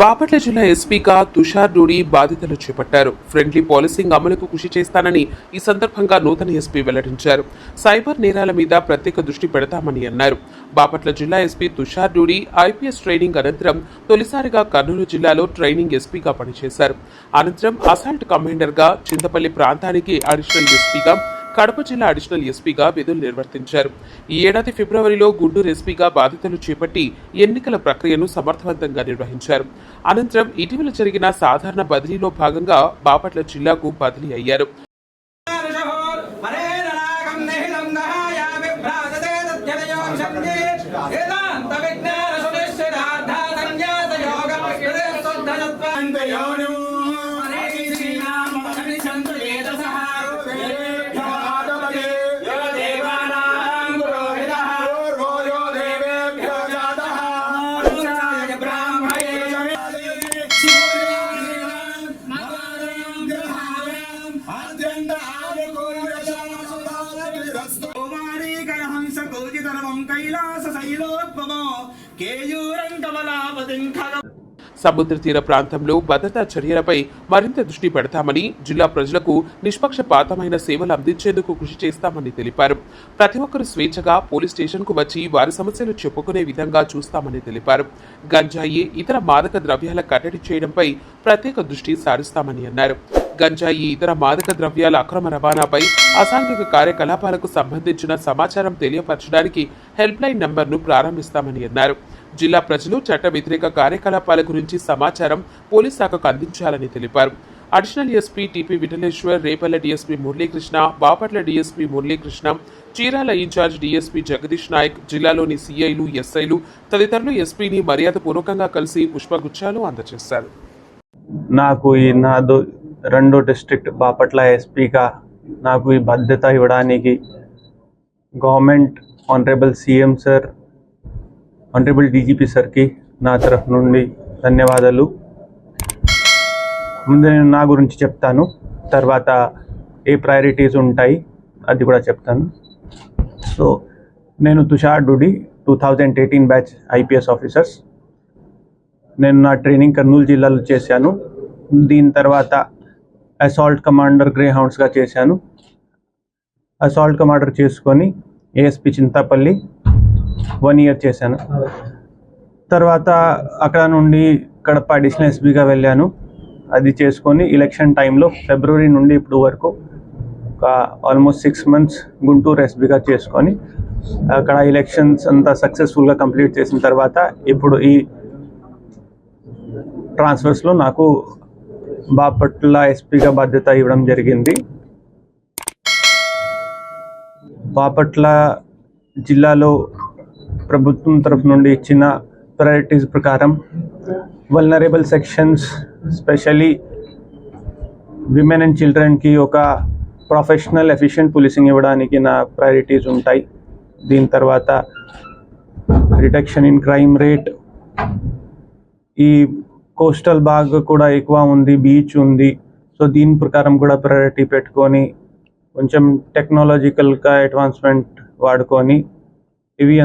బాపట్ల జిల్లా ఎస్పీగా తుషార్ డూడి బాధితులు చేపట్టారు. ఫ్రెండ్లీ పాలసింగ్ అమలుకు కృషి చేస్తానని ఈ సందర్భంగా నూతన ఎస్పీ వెల్లడించారు. సైబర్ నేరాల మీద ప్రత్యేక దృష్టి పెడతామని అన్నారు. బాపట్ల జిల్లా SP Tushar Dudi IPS training అనంతరం తొలిసారిగా కర్నూలు జిల్లాలో ట్రైనింగ్ ఎస్పీగా పనిచేశారు. అనంతరం అసాల్ట్ కమాండర్గా చింతపల్లి ప్రాంతానికి అడిషనల్ ఎస్పీగా కడప జిల్లా అడిషనల్ ఎస్పీగా విధులు నిర్వర్తించారు. ఈ ఏడాది ఫిబ్రవరిలో గుంటూరు ఎస్పీగా బాధ్యతలు చేపట్టి ఎన్నికల ప్రక్రియను సమర్థవంతంగా నిర్వహించారు. అనంతరం ఇటీవల జరిగిన సాధారణ బదిలీలో భాగంగా బాపట్ల జిల్లాకు బదిలీ అయ్యారు. కైలాస కేయూరం కమలాపతిం సముద్ర తీర ప్రాంతంలో భద్రతా చర్యలపై మరింత దృష్టి పెడతామని జిల్లా ప్రజలకు నిష్పక్షపాతమైన సేవలు అందించేందుకు కృషి చేస్తామని తెలిపారు. ప్రతి ఒక్కరు స్వేచ్ఛగా పోలీస్ స్టేషన్కు వచ్చి వారి సమస్యలు చెప్పుకునే విధంగా చూస్తామని తెలిపారు. గంజాయి ఇతర మాదక ద్రవ్యాల కట్టడి చేయడంపై ప్రత్యేక దృష్టి సారిస్తామని అన్నారు. గంజాయి ఇతర మాదక ద్రవ్యాల అక్రమ రవాణాపై అసాంఘిక కార్యకలాపాలకు సంబంధించిన సమాచారం తెలియపరచడానికి హెల్ప్ లైన్ నంబర్ను ప్రారంభిస్తామని అన్నారు. జిల్లా ప్రజలు చట్ట వ్యతిరేక కార్యకలాపాల గురించి సమాచారం పోలీస్ శాఖకు అందించాలని తెలిపారు. Additional SP TP Vithaleshwar Repalle DSP Muralikrishna Bapatla DSP Muralikrishna Chirala in-charge DSP Jagadish Naik జిల్లాలోని సీఐలు ఎస్ఐలు తదితరులు ఎస్పీని మర్యాదపూర్వకంగా కలిసి పుష్పగుచ్చాలు అందజేశారు. నాకు ఈ నాదో రెండో డిస్ట్రిక్ట్ బాపట్ల ఎస్పీగా నాకు ఈ బాధ్యత ఇవ్వడానికి government honourable CM sir honourable DGP సార్కి నా తరఫు నుండి ధన్యవాదాలు. ముందు నేను నా గురించి చెప్తాను తర్వాత ఏ ప్రయారిటీస్ ఉంటాయి అది కూడా చెప్తాను. సో నేను Tushar Dudi two thousand eighteen batch IPS officers నేను నా ట్రైనింగ్ కర్నూలు జిల్లాలో చేశాను. దీని తర్వాత అసాల్ట్ కమాండర్ గ్రే హౌండ్స్గా చేశాను. అసాల్ట్ కమాండర్ చేసుకొని ఏఎస్పి చింతాపల్లి వన్ ఇయర్ చేశాను. తర్వాత అక్కడ నుండి కడప అడిషనల్ ఎస్పీగా వెళ్ళాను. అది చేసుకొని ఎలక్షన్ టైంలో ఫిబ్రవరి నుండి ఇప్పుడు వరకు ఒక ఆల్మోస్ట్ సిక్స్ మంత్స్ గుంటూరు ఎస్పీగా చేసుకొని అక్కడ ఎలక్షన్స్ అంతా సక్సెస్ఫుల్గా కంప్లీట్ చేసిన తర్వాత ఇప్పుడు ఈ ట్రాన్స్ఫర్స్లో నాకు బాపట్ల ఎస్పీగా బాధ్యత ఇవ్వడం జరిగింది. బాపట్ల జిల్లాలో ప్రభుత్వం తరఫు నుండి ఇచ్చిన ప్రయారిటీస్ ప్రకారం vulnerable sections specially women and చిల్డ్రన్కి ఒక ప్రొఫెషనల్ ఎఫిషియెంట్ పోలీసింగ్ ఇవ్వడానికి నా ప్రయారిటీస్ ఉంటాయి. దీని తర్వాత రిడక్షన్ ఇన్ క్రైమ్ రేట్ ఈ కోస్టల్ బాగ్ కూడా ఎక్కువ ఉంది బీచ్ ఉంది. సో దీని ప్రకారం కూడా ప్రయారిటీ పెట్టుకొని కొంచెం టెక్నాలజికల్గా అడ్వాన్స్మెంట్ వాడుకొని ఇవి